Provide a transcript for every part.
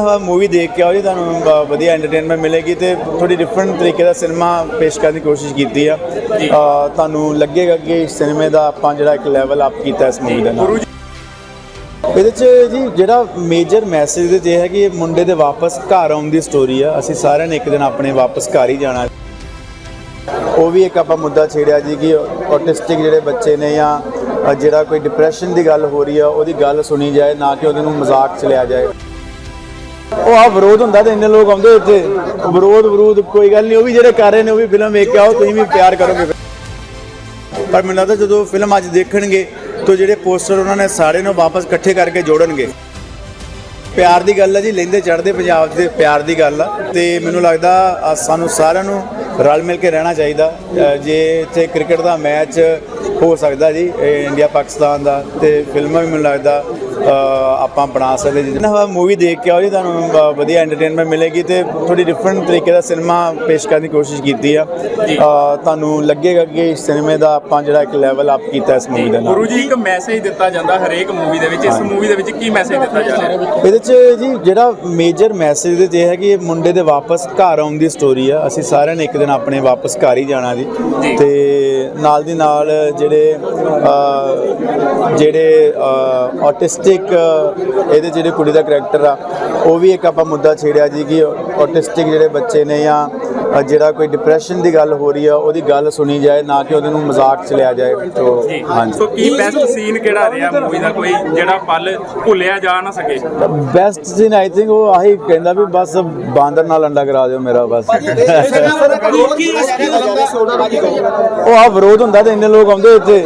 Movie ਦੇਖ ਕੇ ਆਓ ਜੀ ਤੁਹਾਨੂੰ ਬ- ਵਧੀਆ ਐਂਟਰਟੇਨਮੈਂਟ ਮਿਲੇਗੀ ਤੇ ਥੋੜੀ ਡਿਫਰੈਂਟ ਤਰੀਕੇ ਦਾ ਸਿਨੇਮਾ ਪੇਸ਼ ਕਰਨ ਦੀ ਕੋਸ਼ਿਸ਼ ਕੀਤੀ ਆ। ਅ, ਤੁਹਾਨੂੰ ਲੱਗੇਗਾ ਕਿ ਸਿਨੇਮੇ ਦਾ ਆਪਾਂ ਜਿਹੜਾ ਇੱਕ ਲੈਵਲ ਅਪ ਕੀਤਾ ਇਸ ਮੂਵੀ ਦੇ ਨਾਲ। ਇਹਦੇ ਚ ਜੀ ਜਿਹੜਾ ਮੇਜਰ ਮੈਸੇਜ ਦੇ ਇਹ ਹੈ ਕਿ ਇਹ ਮੁੰਡੇ ਦੇ ਵਾਪਸ ਘਰ ਆਉਣ ਦੀ ਸਟੋਰੀ ਆ। ਅਸੀਂ ਸਾਰਿਆਂ ਨੇ ਇੱਕ ਦਿਨ ਆਪਣੇ ਵਾਪਸ ਘਰ ਹੀ ਜਾਣਾ। ਉਹ ਵੀ ਇੱਕ ਆਪਾਂ ਮੁੱਦਾ ਛੇੜਿਆ ਜੀ ਕਿ ਆਟਿਸਟਿਕ ਜਿਹੜੇ ਬੱਚੇ ਨੇ ਜਾਂ ਅ, ਜਿਹੜਾ ਕੋਈ ਡਿਪਰੈਸ਼ਨ ਦੀ ਗੱਲ ਹੋ ਰਹੀ ਆ ਉਹਦੀ ਗੱਲ ਸੁਣੀ ਜਾਏ ਨਾ ਕਿ ਉਹਦੇ ਨੂੰ ਮਜ਼ਾਕ ਚ ਲਿਆ ਜਾਏ। ਉਹ ਆ ਵਿਰੋਧ ਹੁੰਦਾ ਤੇ ਇੰਨੇ ਲੋਕ ਆਉਂਦੇ ਇੱਥੇ। ਵਿਰੋਧ ਵਿਰੋਧ, ਕੋਈ ਗੱਲ ਨਹੀਂ, ਉਹ ਵੀ ਜਿਹੜੇ ਕਰ ਰਹੇ ਨੇ, ਉਹ ਵੀ ਫਿਲਮ ਵੇਖ ਕੇ ਆਓ, ਤੁਸੀਂ ਵੀ ਪਿਆਰ ਕਰੋਗੇ। ਪਰ ਮੈਨੂੰ ਲੱਗਦਾ ਜਦੋਂ ਫਿਲਮ ਅੱਜ ਦੇਖਣਗੇ, ਤਾਂ ਜਿਹੜੇ ਪੋਸਟਰ ਉਹਨਾਂ ਨੇ ਸਾਰੇ ਨੂੰ ਵਾਪਸ ਇਕੱਠੇ ਕਰਕੇ ਜੋੜਨਗੇ। ਪਿਆਰ ਦੀ ਗੱਲ ਹੈ ਜੀ, ਲੈਂਦੇ ਚੜਦੇ ਪੰਜਾਬ ਦੇ ਪਿਆਰ ਦੀ ਗੱਲ ਆ। ਤੇ ਮੈਨੂੰ ਲੱਗਦਾ ਸਾਨੂੰ ਸਾਰਿਆਂ ਨੂੰ ਰਲ ਮਿਲ ਕੇ ਰਹਿਣਾ ਚਾਹੀਦਾ। ਜੇ ਇੱਥੇ ਕ੍ਰਿਕਟ ਦਾ ਮੈਚ ਹੋ ਸਕਦਾ ਜੀ ਇੰਡੀਆ ਪਾਕਿਸਤਾਨ ਦਾ, ਤੇ ਫਿਲਮਾਂ ਵੀ ਮੈਨੂੰ ਲੱਗਦਾ ਆਪਾਂ ਬਣਾ ਸਕਦੇ ਜੀ। ਨਾ ਮੂਵੀ ਦੇਖ ਕੇ ਆਓ ਜੀ ਤੁਹਾਨੂੰ ਵਧੀਆ ਐਂਟਰਟੇਨਮੈਂਟ ਮਿਲੇਗੀ ਤੇ ਥੋੜੀ ਡਿਫਰੈਂਟ ਤਰੀਕੇ ਦਾ ਸਿਨੇਮਾ ਪੇਸ਼ ਕਰਨ ਦੀ ਕੋਸ਼ਿਸ਼ ਕੀਤੀ ਆ। ਤੁਹਾਨੂੰ ਲੱਗੇਗਾ ਕਿ ਸਿਨੇਮੇ ਦਾ ਆਪਾਂ ਜਿਹੜਾ ਇੱਕ ਲੈਵਲ ਅਪ ਕੀਤਾ ਇਸ ਮੂਵੀ ਦੇ ਨਾਲ। ਗੁਰੂ ਜੀ ਇੱਕ ਮੈਸੇਜ ਦਿੱਤਾ ਜਾਂਦਾ ਹਰੇਕ ਮੂਵੀ ਦੇ ਵਿੱਚ। ਇਸ ਮੂਵੀ ਦੇ ਵਿੱਚ ਕੀ ਮੈਸੇਜ ਦਿੱਤਾ ਜਾ ਰਿਹਾ? ਇਹਦੇ ਚ ਜੀ ਜਿਹੜਾ ਮੇਜਰ ਮੈਸੇਜ ਦੇ ਇਹ ਹੈ ਕਿ ਇਹ ਮੁੰਡੇ ਦੇ ਵਾਪਸ ਘਰ ਆਉਣ ਦੀ ਸਟੋਰੀ ਆ। ਅਸੀਂ ਸਾਰਿਆਂ ਨੇ ਇੱਕ ਦਿਨ ਆਪਣੇ ਵਾਪਸ ਘਰ ਹੀ ਜਾਣਾ ਜੀ। ਤੇ ਨਾਲ ਦੀ ਨਾਲ ਜਿਹੜੇ ਜਿਹੜੇ ਆਟਿਸਟਿਕ ਇਹਦੇ ਜਿਹੜੇ ਕੁੜੀ ਦਾ ਕਰੈਕਟਰ ਆ, ਉਹ ਵੀ ਇੱਕ ਆਪਾਂ ਮੁੱਦਾ ਛੇੜਿਆ ਜੀ ਕਿ ਆਟਿਸਟਿਕ ਜਿਹੜੇ ਬੱਚੇ ਨੇ ਜਾਂ ਜਿਹੜਾ ਕੋਈ ਡਿਪਰੈਸ਼ਨ ਦੀ ਗੱਲ ਹੋ ਰਹੀ ਆ ਉਹਦੀ ਗੱਲ ਸੁਣੀ ਜਾਏ ਨਾ ਕਿ ਉਹਦੇ ਨੂੰ ਮਜ਼ਾਕ ਚ ਲਿਆ ਜਾਏ ਤੋ ਹਾਂਜੀ। ਸੋ ਕੀ ਬੈਸਟ ਸੀਨ ਕਿਹੜਾ ਰਿਹਾ ਮੂਵੀ ਦਾ ਕੋਈ ਜਿਹੜਾ ਪਲ ਭੁੱਲਿਆ ਜਾ ਨਾ ਸਕੇ? ਬੈਸਟ ਸੀਨ ਆਈ ਥਿੰਕ ਉਹ ਆਹੀ ਕਹਿੰਦਾ ਵੀ ਬਸ ਬਾਂਦਰ ਨਾਲ ਅੰਡਾ ਕਰਾ ਦਿਓ ਮੇਰਾ ਬਸ। ਉਹ ਆ ਵਿਰੋਧ ਹੁੰਦਾ ਤੇ ਇੰਨੇ ਲੋਕ ਆਉਂਦੇ ਇੱਥੇ।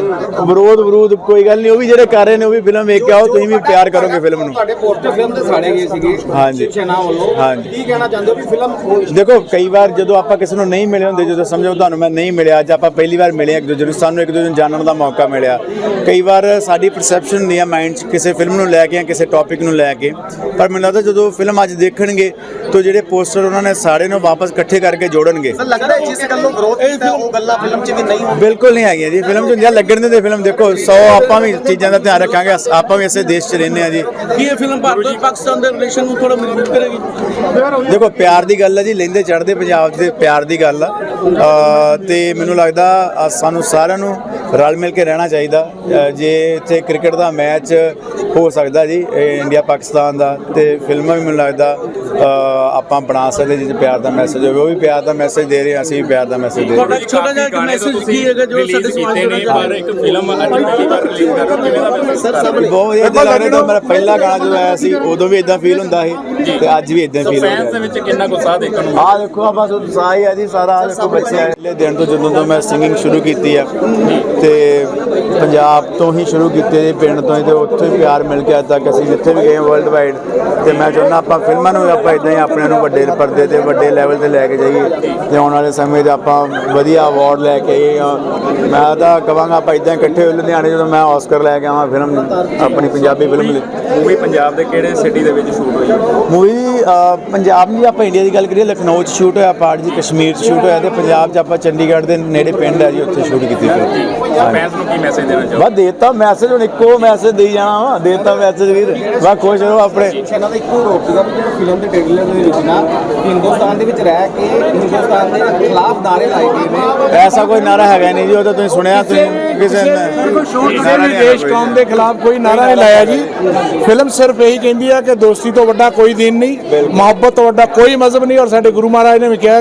ਵਿਰੋਧ ਵਿਰੋਧ ਕੋਈ ਗੱਲ ਨਹੀਂ ਉਹ ਵੀ ਜਿਹੜੇ ਕਰ ਰਹੇ ਨੇ ਉਹ ਵੀ ਫਿਲਮ ਵੇਖ ਕੇ ਆਓ ਤੁਸੀਂ ਵੀ ਪਿਆਰ ਕਰੋਗੇ ਫਿਲਮ ਨੂੰ। ਤੁਹਾਡੇ ਪੋਸਟਰ ਫਿਲਮ ਤੇ ਸਾੜੇ ਗਏ ਸੀਗੇ ਹਾਂਜੀ। ਸੈਨਾ ਵੱਲੋਂ। ਹਾਂਜੀ। ਕੀ ਕਹਿਣਾ ਚਾਹੁੰਦੇ ਹੋ ਵੀ ਫਿਲਮ ਦੇਖੋ ਕਈ ਵਾਰ ਜਦੋਂ ਆਪਾਂ ਕਿਸੇ ਨੂੰ ਨਹੀਂ ਮਿਲੇ ਹੁੰਦੇ ਜਦੋਂ ਸਮਝੋ ਤੁਹਾਨੂੰ ਮੈਂ ਨਹੀਂ ਮਿਲਿਆ ਅੱਜ ਆਪਾਂ ਪਹਿਲੀ ਵਾਰ ਮਿਲੇ ਇੱਕ ਦੂਜੇ ਨੂੰ ਸਾਨੂੰ ਇੱਕ ਦੂਜੇ ਨੂੰ ਜਾਣਨ ਦਾ ਮੌਕਾ ਮਿਲਿਆ। ਕਈ ਵਾਰ ਸਾਡੀ ਪਰਸੈਪਸ਼ਨ ਨਹੀਂ ਆ ਮਾਈਂਡ 'ਚ ਕਿਸੇ ਫਿਲਮ ਨੂੰ ਲੈ ਕੇ ਜਾਂ ਕਿਸੇ ਟੌਪਿਕ ਨੂੰ ਲੈ ਕੇ। ਪਰ ਮੈਨੂੰ ਲੱਗਦਾ ਜਦੋਂ ਫਿਲਮ ਅੱਜ ਦੇਖਣਗੇ ਤਾਂ ਜਿਹੜੇ ਪੋਸਟਰ ਉਹਨਾਂ ਨੇ ਸਾਰੇ ਨੂੰ ਵਾਪਸ ਇਕੱਠੇ ਕਰਕੇ ਜੋੜਨਗੇ। ਲੱਗਦਾ ਹੈ ਜਿਸ ਗੱਲੋਂ ਵਿਰੋਧ ਕੀਤਾ ਉਹ ਗੱਲਾਂ ਫਿਲਮ 'ਚ ਵੀ ਨਹੀਂ ਹੋਣ ਬਿਲਕੁਲ ਨਹੀਂ ਹੈਗੀਆਂ ਜੀ ਫਿਲਮ 'ਚ ਹੁੰਦੀਆਂ ਲੱਗਣ ਦੇ ਫਿਲਮ ਦੇਖੋ 100 ਆਪਾਂ ਵੀ ਚੀਜ਼ਾਂ ਦਾ ਧਿਆਨ ਰੱਖਾਂਗੇ ਆਪਾਂ ਵੀ ਇਸੇ ਦੇਸ਼ 'ਚ ਰਹਿੰਦੇ ਆ ਜੀ। ਕੀ ਇਹ ਫਿਲਮ ਭਾਰਤ ਪਾਕਿਸਤਾਨ ਦੇ ਰਿਲੇਸ਼ਨ ਨੂੰ ਥੋੜਾ ਮਜ਼ਬੂਤ ਕਰੇਗੀ? ਦੇਖੋ ਪਿਆਰ ਦੀ ਗੱਲ ਹੈ ਜੀ ਲੈਂਦੇ ਚੜਦੇ ਪੰਜਾਬ ਦੇ ਪਿਆਰ ਦੀ ਗੱਲ ਆ। ਅ, ਤੇ ਮੈਨੂੰ ਲੱਗਦਾ ਸਾਨੂੰ ਸਾਰਿਆਂ ਨੂੰ ਰਲ ਮਿਲ ਕੇ ਰਹਿਣਾ ਚਾਹੀਦਾ। ਜੇ ਇੱਥੇ ਕ੍ਰਿਕਟ ਦਾ ਮੈਚ ਹੋ ਸਕਦਾ ਜੀ ਇਹ ਇੰਡੀਆ ਪਾਕਿਸਤਾਨ ਦਾ ਤੇ ਫਿਲਮਾਂ ਵੀ ਮੈਨੂੰ ਲੱਗਦਾ ਆਪਾਂ ਬਣਾ ਸਕਦੇ ਜਿਸ ਪਿਆਰ ਦਾ ਮੈਸੇਜ ਹੋਵੇ ਉਹ ਵੀ ਪਿਆਰ ਦਾ ਮੈਸੇਜ ਦੇ ਰਹੇ ਹਾਂ, ਅਸੀਂ ਵੀ ਪਿਆਰ ਦਾ ਮੈਸੇਜ ਦੇ ਰਹੇ ਹਾਂ। ਤੁਹਾਡਾ ਛੋਟਾ ਜਿਹਾ message ਕੀ ਹੈਗਾ ਜੋ ਸਾਡੇ ਸਮਾਜ ਨੇ ਪਰ ਇੱਕ ਫਿਲਮ? ਸਰ ਸਭ ਬਹੁਤ ਦਿਲ ਲੱਗ ਰਿਹਾ ਜਦੋਂ ਮੇਰਾ ਪਹਿਲਾ ਗਾਣਾ ਜਦੋਂ ਆਇਆ ਸੀ ਉਦੋਂ ਵੀ ਇਦਾਂ ਫੀਲ ਹੁੰਦਾ ਸੀ ਤੇ ਅੱਜ ਵੀ ਇਦਾਂ ਸੋ ਫੀਲ ਫੈਨਸ ਦੇ ਹੁੰਦਾ ਵਿੱਚ ਕਿੰਨਾ ਗੁੱਸਾ ਦੇਖਣ ਨੂੰ ਆ ਦੇਖੋ ਆ ਬਸ ਉਤਸ਼ਾਹ ਹੀ ਆ ਜੀ ਸਾਰਾ ਆ ਦੇਖੋ ਬੱਚੇ ਪਹਿਲੇ ਦਿਨ ਤੋਂ ਜਦੋਂ ਤੋਂ ਮੈਂ ਸਿੰਗਿੰਗ ਸ਼ੁਰੂ ਕੀਤੀ ਆ ਤੇ ਪੰਜਾਬ ਤੋਂ ਹੀ ਸ਼ੁਰੂ ਕੀਤੀ ਜੀ ਪਿੰਡ ਤੋਂ ਹੀ ਤੇ ਉੱਥੇ ਹੀ ਪਿਆਰ ਮਿਲ ਕੇ ਅੱਜ ਤੱਕ ਅਸੀਂ ਜਿੱਥੇ ਵੀ ਗਏ ਵਰਲਡ ਵਾਈਡ ਤੇ ਮੈਂ ਚਾਹੁੰਦਾ ਆਪਾਂ ਫਿਲਮਾਂ ਨੂੰ ਵੀ ਆਪਾਂ ਇਦਾਂ ਹੀ ਆਪਣੇ ਨੂੰ ਵੱਡੇ ਪਰਦੇ ਤੇ ਵੱਡੇ ਲੈਵਲ ਤੇ ਲੈ ਕੇ ਜਾਈਏ। ਤੇ ਆਉਣ ਵਾਲੇ ਸਮੇਂ 'ਚ ਆਪਾਂ ਵਧੀਆ ਅਵਾਰਡ ਲੈ ਕੇ ਆਈਏ। ਮੈਂ ਤਾਂ ਕਵਾਂਗਾ ਆਪਾਂ ਇਦਾਂ ਇਕੱਠੇ ਹੋਏ ਲੁਧਿਆਣੇ ਜਦੋਂ ਮੈਂ ਆਸਕਰ ਲੈ ਕੇ ਆਵਾਂ ਫਿਲਮ ਆਪਣੀ ਪੰਜਾਬੀ ਫਿਲਮ ਲਈ। ਮੂਵੀ ਪੰਜਾਬ ਦੇ ਕਿਹੜੇ ਸਿਟੀ ਦੇ ਵਿੱਚ ਸ਼ੂਟ ਹੋਈ? ਮੂਵੀ ਪੰਜਾਬ ਦੀ ਆਪਾਂ ਇੰਡੀਆ ਦੀ ਗੱਲ ਕਰੀਏ ਲਖਨਊ 'ਚ ਸ਼ੂਟ ਹੋਇਆ ਪਾਰਟ ਜੀ ਕਸ਼ਮੀਰ 'ਚ ਸ਼ੂਟ ਹੋਇਆ ਤੇ ਪੰਜਾਬ 'ਚ ਆਪਾਂ ਚੰਡੀਗੜ੍ਹ ਦੇ ਨੇੜੇ ਪਿੰਡ ਹੈ ਜੀ ਉੱਥੇ ਸ਼ੂਟ ਕੀਤੀ ਫਿਲਮ ਫੈਨਸ ਨੂੰ ਕੀ ਮੈਸੇਜ ਦੇਣਾ ਚਾਹੋ। ਬਸ ਦੇਤਾ ਮੈਸੇਜ ਹੁਣ ਇੱਕੋ ਮੈਸੇਜ ਦੇਈ ਜਾਣਾ ਵਾ। ਦੇਤਾ ਮੈਸੇਜ ਵੀਰ। ਬਸ ਖੁਸ਼ ਰਹੋ ਆਪਣੇ। ਸੈਨਾ ਦਾ ਇੱਕੋ ਰੋਕ ਸੀਗਾ ਵੀ ਜਿਹੜਾ ਫਿਲਮ ਦੇ ਟ੍ਰੇਲਰ ਦੇ ਵਿੱਚ ਨਾ ਹਿੰਦੁਸਤਾਨ ਦੇ ਵਿੱਚ ਰਹਿ ਕੇ ਹਿੰਦੁਸਤਾਨ ਦੇ ਖਿਲਾਫ ਨਾਰੇ ਲਾਏ ਗਏ ਨੇ। ਐਸਾ ਕੋਈ ਨਾਰਾ ਹੈਗਾ ਨਹੀਂ ਜੀ ਉਹ ਤਾਂ ਤੁਸੀਂ ਸੁਣਿਆ ਤੁਸੀਂ ਕਿਸੇ ਨੇ ਦੇਸ਼ ਕੌਮ ਦੇ ਖਿਲਾਫ ਕੋਈ ਨਾਰਾ ਨਹੀਂ ਲਾਇਆ ਜੀ। ਫਿਲਮ ਸਿਰਫ ਇਹੀ ਕਹਿੰਦੀ ਆ ਕਿ ਦੋਸਤੀ ਤੋਂ ਵੱਡਾ ਕੋਈ ਦਿਨ ਨਹੀਂ ਮੁਹੱਬਤ ਤੋਂ ਵੱਡਾ ਕੋਈ ਮਜ਼ਹਬ ਨਹੀਂ ਔਰ ਸਾਡੇ ਗੁਰੂ ਮਹਾਰਾਜ ਨੇ ਵੀ ਕਿਹਾ